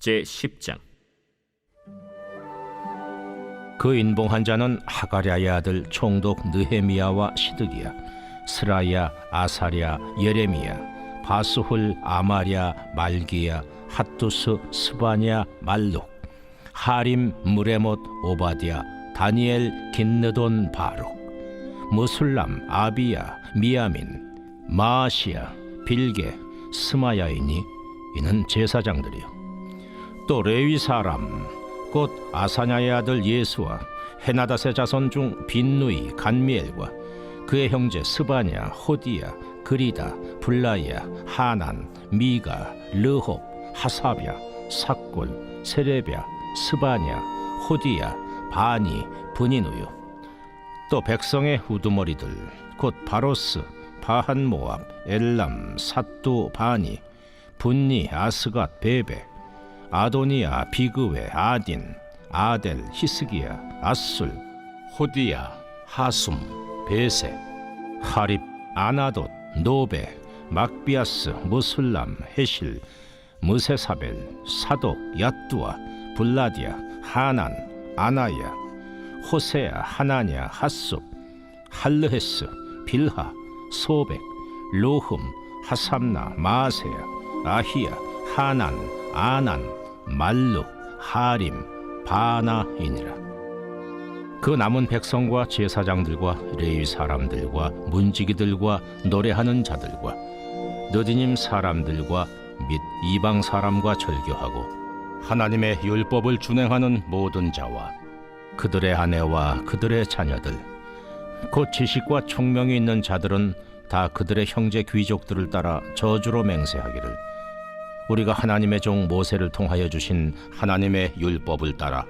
제 10장. 그 인봉한 자는 하가랴의 아들 총독 느헤미야와 시드기야 스라야 아사랴 예레미야 바스훌 아마랴 말기야 핫두스 스바냐 말룩 하림 무레못 오바디아 다니엘 긴느돈 바룩 무술람 아비야 미야민 마아시야 빌게 스마야이니 이는 제사장들이요 또 레위 사람 곧 아사냐의 아들 예수와 헤나닷의 자손 중 빈누이 간미엘과 그의 형제 스바냐 호디야 그리다 블라야 하난 미가 르홉 하사랴 삭골 세레랴 스바냐 호디야 바니 분이누요. 또 백성의 후두머리들 곧 바로스 바한 모압 엘람 사뚜 바니 분니 아스갓 베베 아도니아 비그웨 아딘 아델 히스기야 아술 호디야 하숨 베세 하립 아나돗 노베 막비아스 무술람 헤실 무세사벨 사독 야뚜아 블라디아 하난 아나야 호세야 하나냐 핫숲 할르헤스 빌하 소백 로흠 하삼나 마세야 아히야 하난 아난 말룩 하림 바나이니라. 그 남은 백성과 제사장들과 레위 사람들과 문지기들과 노래하는 자들과 느디님 사람들과 및 이방 사람과 절교하고 하나님의 율법을 준행하는 모든 자와 그들의 아내와 그들의 자녀들 곧 지식과 총명이 있는 자들은 다 그들의 형제 귀족들을 따라 저주로 맹세하기를 우리가 하나님의 종 모세를 통하여 주신 하나님의 율법을 따라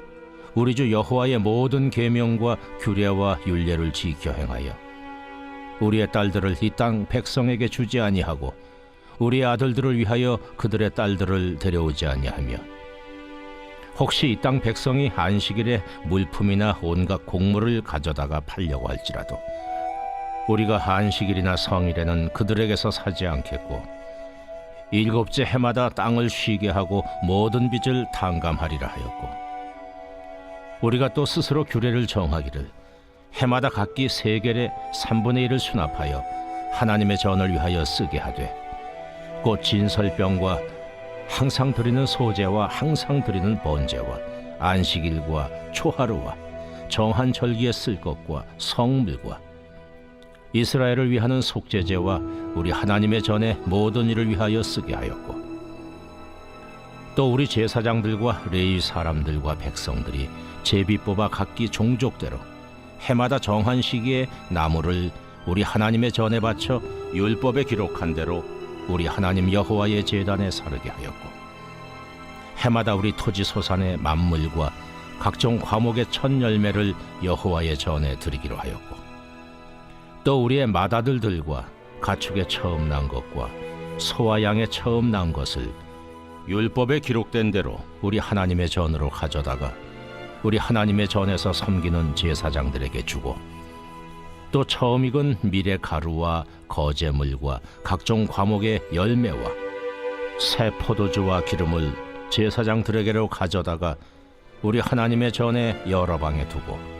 우리 주 여호와의 모든 계명과 규례와 율례를 지켜 행하여 우리의 딸들을 이 땅 백성에게 주지 아니하고 우리의 아들들을 위하여 그들의 딸들을 데려오지 아니하며 혹시 이 땅 백성이 안식일에 물품이나 온갖 곡물을 가져다가 팔려고 할지라도 우리가 안식일이나 성일에는 그들에게서 사지 않겠고 일곱째 해마다 땅을 쉬게 하고 모든 빚을 탕감하리라 하였고 우리가 또 스스로 규례를 정하기를 해마다 각기 세 계의 3분의 1을 수납하여 하나님의 전을 위하여 쓰게 하되 곧 진설병과 항상 드리는 소제와 항상 드리는 번제와 안식일과 초하루와 정한 절기에 쓸 것과 성물과 이스라엘을 위하는 속죄제와 우리 하나님의 전에 모든 일을 위하여 쓰게 하였고 또 우리 제사장들과 레위 사람들과 백성들이 제비 뽑아 각기 종족대로 해마다 정한 시기에 나무를 우리 하나님의 전에 바쳐 율법에 기록한 대로 우리 하나님 여호와의 제단에 사르게 하였고 해마다 우리 토지 소산의 만물과 각종 과목의 첫 열매를 여호와의 전에 드리기로 하였고 또 우리의 맏아들들과 가축의 처음 난 것과 소와 양의 처음 난 것을 율법에 기록된 대로 우리 하나님의 전으로 가져다가 우리 하나님의 전에서 섬기는 제사장들에게 주고 또 처음 익은 미래 가루와 거제물과 각종 과목의 열매와 새 포도주와 기름을 제사장들에게로 가져다가 우리 하나님의 전에 여러 방에 두고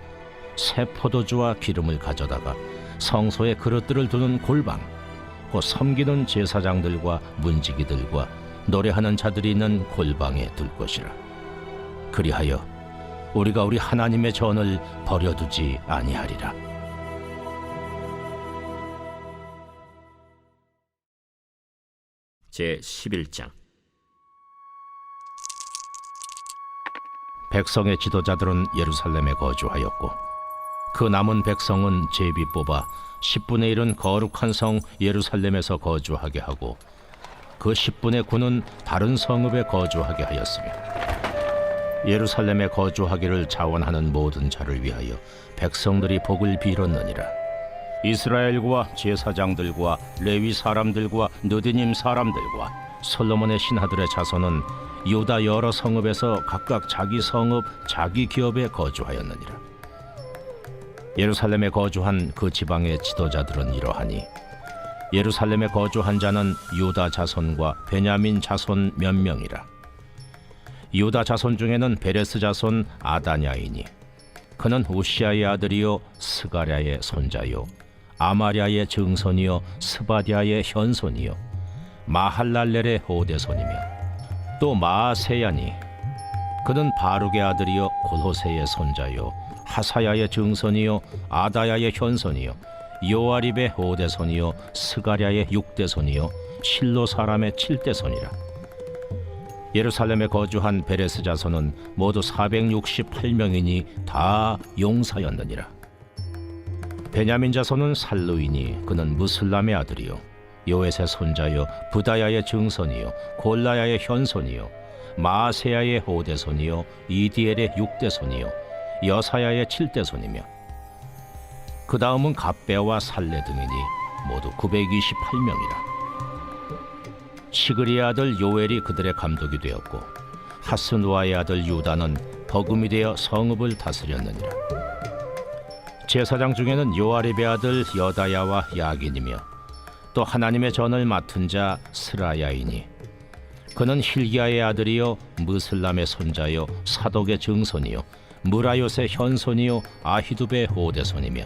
새 포도주와 기름을 가져다가 성소에 그릇들을 두는 골방 곧 섬기는 제사장들과 문지기들과 노래하는 자들이 있는 골방에 둘 것이라. 그리하여 우리가 우리 하나님의 전을 버려두지 아니하리라. 제 11장. 백성의 지도자들은 예루살렘에 거주하였고 그 남은 백성은 제비 뽑아 10분의 1은 거룩한 성 예루살렘에서 거주하게 하고 그 10분의 9는 다른 성읍에 거주하게 하였으며 예루살렘에 거주하기를 자원하는 모든 자를 위하여 백성들이 복을 빌었느니라. 이스라엘과 제사장들과 레위 사람들과 느디님 사람들과 솔로몬의 신하들의 자손은 유다 여러 성읍에서 각각 자기 성읍 자기 기업에 거주하였느니라 예루살렘에 거주한 그 지방의 지도자들은 이러하니 예루살렘에 거주한 자는 유다 자손과 베냐민 자손 몇 명이라. 유다 자손 중에는 베레스 자손 아다냐이니 그는 우시아의 아들이요 스가랴의 손자요 아마랴의 증손이요 스바디아의 현손이요 마할랄렐의 호대손이며 또 마아세야니 그는 바룩의 아들이요 골호세의 손자요 하사야의 증손이요 아다야의 현손이요 요아립의 호대손이요 스가랴의 육대손이요 실로 사람의 칠대손이라 예루살렘에 거주한 베레스 자손은 모두 468명이니 다 용사였느니라. 베냐민 자손은 살루이니 그는 무슬람의 아들이요 요엣의 손자요 부다야의 증손이요 골라야의 현손이요 마아세야의 호대손이요 이디엘의 육대손이요 여사야의 칠대손이며 그 다음은 갑배와 살레 등이니 모두 928명이라. 시그리의 아들 요엘이 그들의 감독이 되었고 하스누아의 아들 유다는 버금이 되어 성읍을 다스렸느니라. 제사장 중에는 요아립의 아들 여다야와 야긴이며 또 하나님의 전을 맡은 자 스라야이니 그는 힐기야의 아들이요 무슬람의 손자요 사독의 증손이요 무라요의 현손이요 아히두베의 호대손이며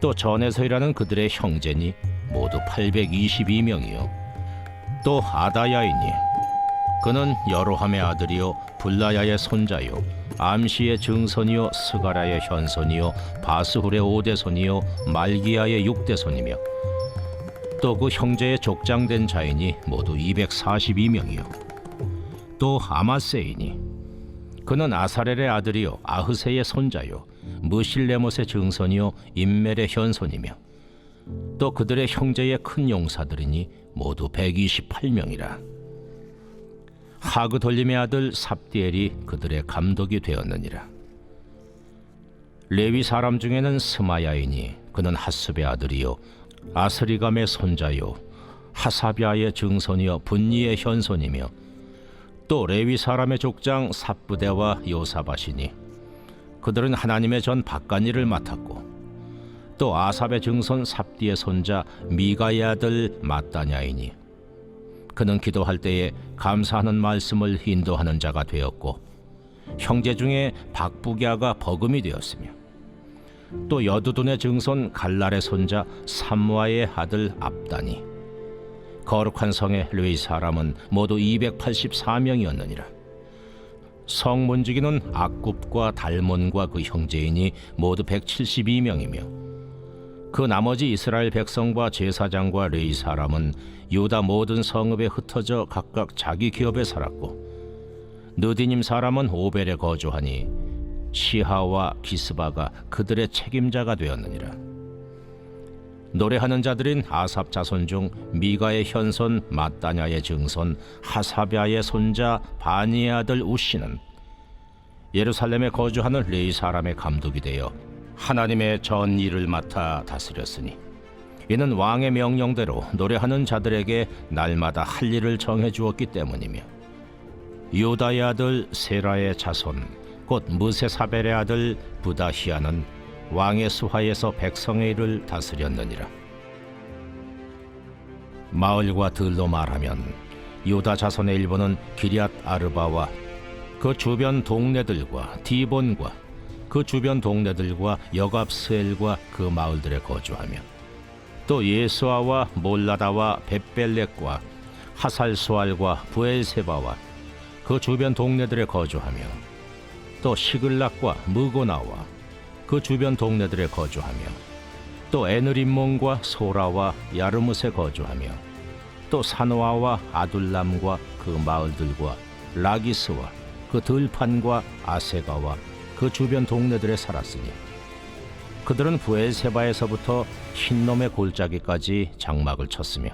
또 전에서 일하는 그들의 형제니 모두 822명이요. 또 아다야이니 그는 여로함의 아들이요 불라야의 손자요 암시의 증손이요 스가라의 현손이요 바스훌의 오대손이요 말기야의 육대손이며 또 그 형제의 족장된 자이니 모두 242명이요. 또 아마세이니 그는 아사렐의 아들이요 아흐세의 손자요 무실레못의 증손이요 임멜의 현손이며 또 그들의 형제의 큰 용사들이니 모두 128명이라. 하그 돌림의 아들 삽디엘이 그들의 감독이 되었느니라. 레위 사람 중에는 스마야이니 그는 하습의 아들이요 아스리감의 손자요 하사비아의 증손이요 분니의 현손이며 또 레위 사람의 족장 삽부대와 요사바시니 그들은 하나님의 전 박간일을 맡았고 또 아삽의 증손 삽디의 손자 미가의 아들 마따냐이니 그는 기도할 때에 감사하는 말씀을 인도하는 자가 되었고 형제 중에 박부갸가 버금이 되었으며 또 여두둔의 증손 갈랄의 손자 삼무아의 아들 압다니 거룩한 성의 르이 사람은 모두 284명이었느니라. 성 문지기는 악굽과 달몬과 그 형제이니 모두 172명이며 그 나머지 이스라엘 백성과 제사장과 레이 사람은 유다 모든 성읍에 흩어져 각각 자기 기업에 살았고 느디님 사람은 오벨에 거주하니 시하와 기스바가 그들의 책임자가 되었느니라 노래하는 자들인 아삽 자손 중 미가의 현손 마따냐의 증손 하사비아의 손자 바니의 아들 우시는 예루살렘에 거주하는 레이 사람의 감독이 되어 하나님의 전 일을 맡아 다스렸으니 이는 왕의 명령대로 노래하는 자들에게 날마다 할 일을 정해 주었기 때문이며 유다의 아들 세라의 자손 곧 무세사벨의 아들 부다히아는 왕의 수하에서 백성의 일을 다스렸느니라. 마을과 들로 말하면 유다 자손의 일부는 기리앗 아르바와 그 주변 동네들과 디본과 그 주변 동네들과 여갑스엘과 그 마을들에 거주하며 또 예수아와 몰라다와 벳벨렉과 하살수알과 부엘세바와 그 주변 동네들에 거주하며 또 시글락과 무고나와 그 주변 동네들에 거주하며 또 에느림몬과 소라와 야르뭇에 거주하며 또 사노아와 아둘람과 그 마을들과 라기스와 그 들판과 아세가와 그 주변 동네들에 살았으니 그들은 부엘세바에서부터 흰놈의 골짜기까지 장막을 쳤으며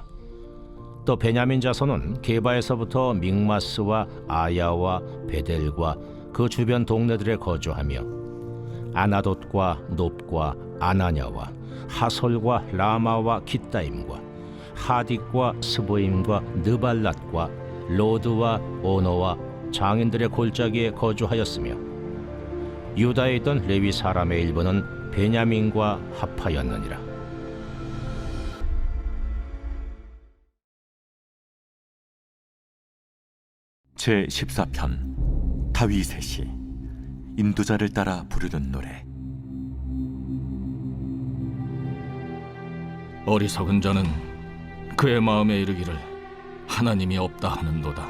또 베냐민 자손은 게바에서부터 믹마스와 아야와 베델과 그 주변 동네들에 거주하며 아나돗과 높과 아나냐와 하솔과 라마와 기타임과 하딕과 스보임과 느발랏과 로드와 오노와 장인들의 골짜기에 거주하였으며 유다에 있던 레위 사람의 일부는 베냐민과 합하였느니라. 제 14편 다윗의 시 인도자를 따라 부르는 노래 어리석은 자는 그의 마음에 이르기를 하나님이 없다 하는도다.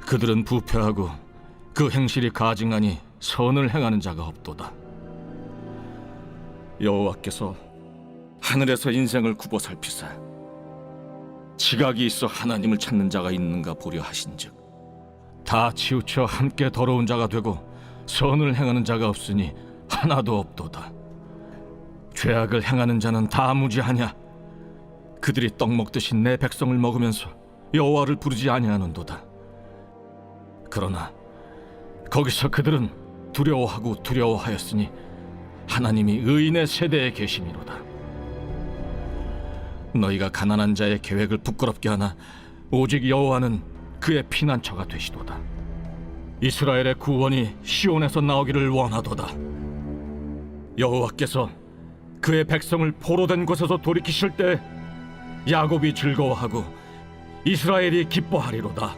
그들은 부패하고 그 행실이 가증하니 선을 행하는 자가 없도다. 여호와께서 하늘에서 인생을 굽어 살피사 지각이 있어 하나님을 찾는 자가 있는가 보려 하신즉 다 치우쳐 함께 더러운 자가 되고 선을 행하는 자가 없으니 하나도 없도다. 죄악을 행하는 자는 다 무지하냐? 그들이 떡 먹듯이 내 백성을 먹으면서 여호와를 부르지 아니하는도다. 그러나 거기서 그들은 두려워하고 두려워하였으니 하나님이 의인의 세대에 계심이로다. 너희가 가난한 자의 계획을 부끄럽게 하나 오직 여호와는 그의 피난처가 되시도다. 이스라엘의 구원이 시온에서 나오기를 원하도다. 여호와께서 그의 백성을 포로된 곳에서 돌이키실 때 야곱이 즐거워하고 이스라엘이 기뻐하리로다.